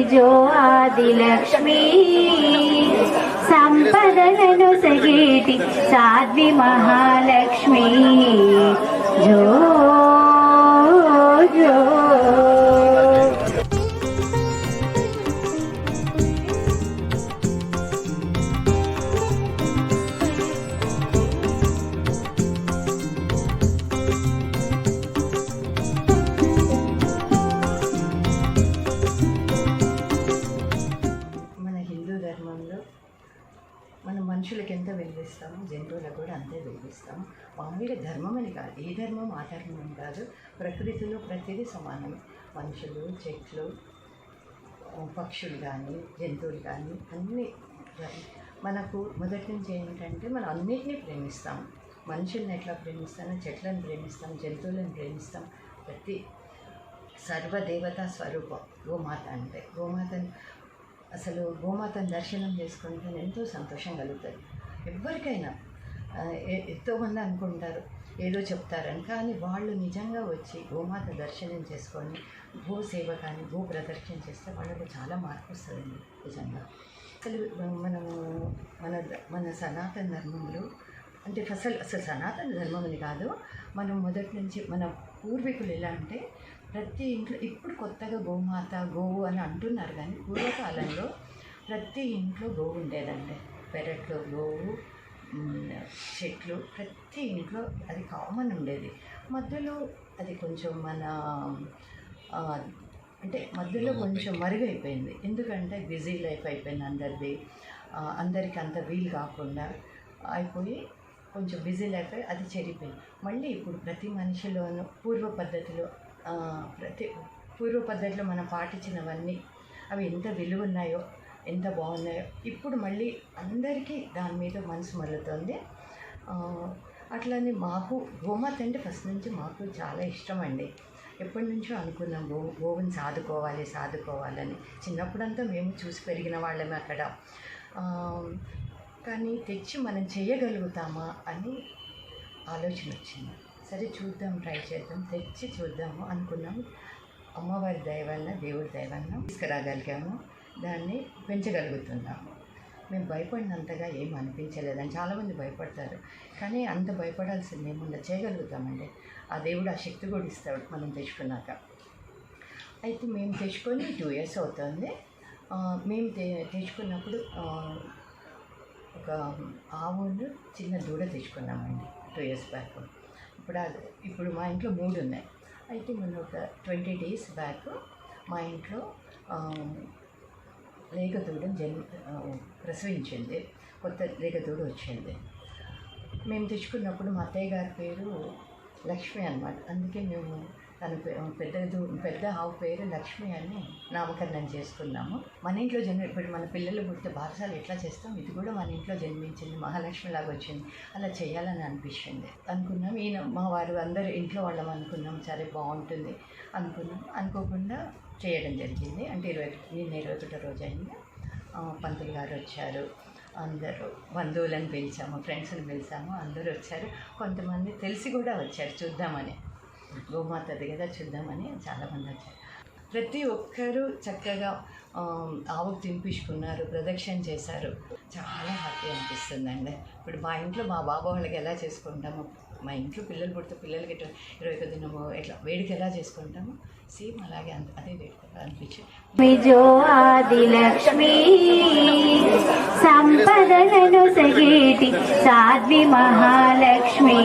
జో ఆదిలక్ష్మి. సంపదలను సగేటి సాధ్వి మహాలక్ష్మి. మనం మనుషులకి ఎంత విలువిస్తామో జంతువులకు కూడా అంతే విలువిస్తాము మామూలుగా ధర్మం అని కాదు. ఏ ధర్మం ఆ ధర్మం కాదు. ప్రకృతిలో ప్రతిదీ సమానం మనుషులు చెట్లు పక్షులు కానీ జంతువులు కానీ అన్నీ మనకు మొదటి నుంచి ఏంటంటే మనం అన్నిటినీ ప్రేమిస్తాం మనుషుల్ని ఎట్లా ప్రేమిస్తామో? చెట్లను ప్రేమిస్తాం జంతువులను ప్రేమిస్తాం ప్రతి సర్వదేవతా స్వరూపం గోమాత అంటే. గోమాతను అసలు గోమాతను దర్శనం చేసుకుంటే ఎంతో సంతోషం కలుగుతుంది. ఎవరికైనా ఎంతోమంది అనుకుంటారు ఏదో చెప్తారని. కానీ వాళ్ళు నిజంగా వచ్చి గోమాత దర్శనం చేసుకొని గో సేవ కానీ గో ప్రదర్శన చేస్తే వాళ్ళకి చాలా మార్పు వస్తుందండి నిజంగా. అసలు మనము మన మన సనాతన ధర్మంలో అంటే అసలు అసలు సనాతన ధర్మం అని కాదు మనం మొదటి నుంచి మన పూర్వీకులు ఎలా అంటే ప్రతి ఇంట్లో ఇప్పుడు కొత్తగా గోమాత గోవు అని అంటున్నారు కానీ పూర్వకాలంలో ప్రతి ఇంట్లో గోవు ఉండేదండి. పెరట్లో గోవు చెట్లు ప్రతి ఇంట్లో అది కామన్ ఉండేది. మధ్యలో అది కొంచెం మన అంటే మధ్యలో కొంచెం మరుగైపోయింది. ఎందుకంటే బిజీ లైఫ్ అయిపోయింది అందరిది. అందరికి అంత వీలు కాకుండా అయిపోయి కొంచెం బిజీ లైఫ్ అది చెడిపోయింది. మళ్ళీ ఇప్పుడు ప్రతి మనిషిలోనూ పూర్వ పద్ధతిలో ప్రతి పూర్వ పద్ధతిలో మనం పాటించినవన్నీ అవి ఎంత విలువ ఉన్నాయో ఎంత బాగున్నాయో ఇప్పుడు మళ్ళీ అందరికీ దాని మీద మనసు మళ్ళుతుంది అట్లానే అట్లనే మాకు గోమాత అంటే ఫస్ట్ నుంచి మాకు చాలా ఇష్టం అండి ఎప్పటి నుంచో అనుకున్నాం గో గోవుని సాదుకోవాలి సాదుకోవాలని. చిన్నప్పుడంతా మేము చూసి పెరిగిన వాళ్ళమే అక్కడ. కానీ తెచ్చి మనం చేయగలుగుతామా అని ఆలోచన వచ్చింది. సరే చూద్దాం ట్రై చేద్దాం. తెచ్చి చూద్దాము అనుకున్నాం. అమ్మవారి దయ వల్ల దేవుడి దయ వల్ల తీసుకురాగలిగాము. దాన్ని పెంచగలుగుతున్నాము. మేము భయపడినంతగా ఏం అనిపించలేదని చాలామంది భయపడతారు. కానీ అంత భయపడాల్సింది ఏముందా? చేయగలుగుతామండి. ఆ దేవుడు ఆ శక్తి కూడా ఇస్తాడు మనం తెచ్చుకున్నాక. అయితే మేము తెచ్చుకొని టూ ఇయర్స్ అవుతుంది. మేము తె తెచ్చుకున్నప్పుడు ఒక ఆవును చిన్న దూడ తెచ్చుకున్నామండి. Two years back. ఇప్పుడు అది ఇప్పుడు మా ఇంట్లో మూడు ఉన్నాయి. అయితే మొన్న ఒక ట్వంటీ డేస్ బ్యాక్ మా ఇంట్లో రేఖతోడు జన్ జన్మ ప్రసవించింది. కొత్త రేఖతోడు వచ్చింది. మేము తెచ్చుకున్నప్పుడు మా అత్తయ్య గారి పేరు లక్ష్మి అన్నమాట. అందుకే మేము తన పెద్ద పెద్ద ఆవు పేరు లక్ష్మి అని నామకరణం చేసుకున్నాము. మన ఇంట్లో జన్మ ఇప్పుడు మన పిల్లలు పుట్టే బారసాలు ఎట్లా చేస్తాం? ఇది కూడా మన ఇంట్లో జన్మించింది మహాలక్ష్మి లాగా వచ్చింది. అలా చేయాలని అనిపించింది అనుకున్నాం. ఈయన మా వారు అందరూ ఇంట్లో వాళ్ళం అనుకున్నాం. సరే బాగుంటుంది అనుకున్నాం. అనుకోకుండా చేయడం జరిగింది. అంటే ఇరవై నిన్న ఇరవై ఒకటో రోజు అయింది. పంతులు గారు వచ్చారు. అందరూ బంధువులను పిలిచాము ఫ్రెండ్స్ని పిలిచాము. అందరూ వచ్చారు. కొంతమంది తెలిసి కూడా వచ్చారు చూద్దామని. గోమాత దగ్గర చూద్దామని చాలామంది వచ్చారు. ప్రతి ఒక్కరూ చక్కగా ఆవుకు తినిపించుకున్నారు ప్రదక్షిణ చేశారు. చాలా హ్యాపీ అనిపిస్తుందండి. ఇప్పుడు మా ఇంట్లో మా బాబా వాళ్ళకి ఎలా చేసుకుంటాము మా ఇంట్లో పిల్లలు పుడితే పిల్లలకి ఇట్లా ఇరవై ఒక దినము ఇట్లా వేడుక ఎలా చేసుకుంటామో సేమ్ అలాగే అంత అదే వేడుక అనిపించింది జో ఆదిలక్ష్మి సంపదలను సగేటి సాధ్వి మహాలక్ష్మి.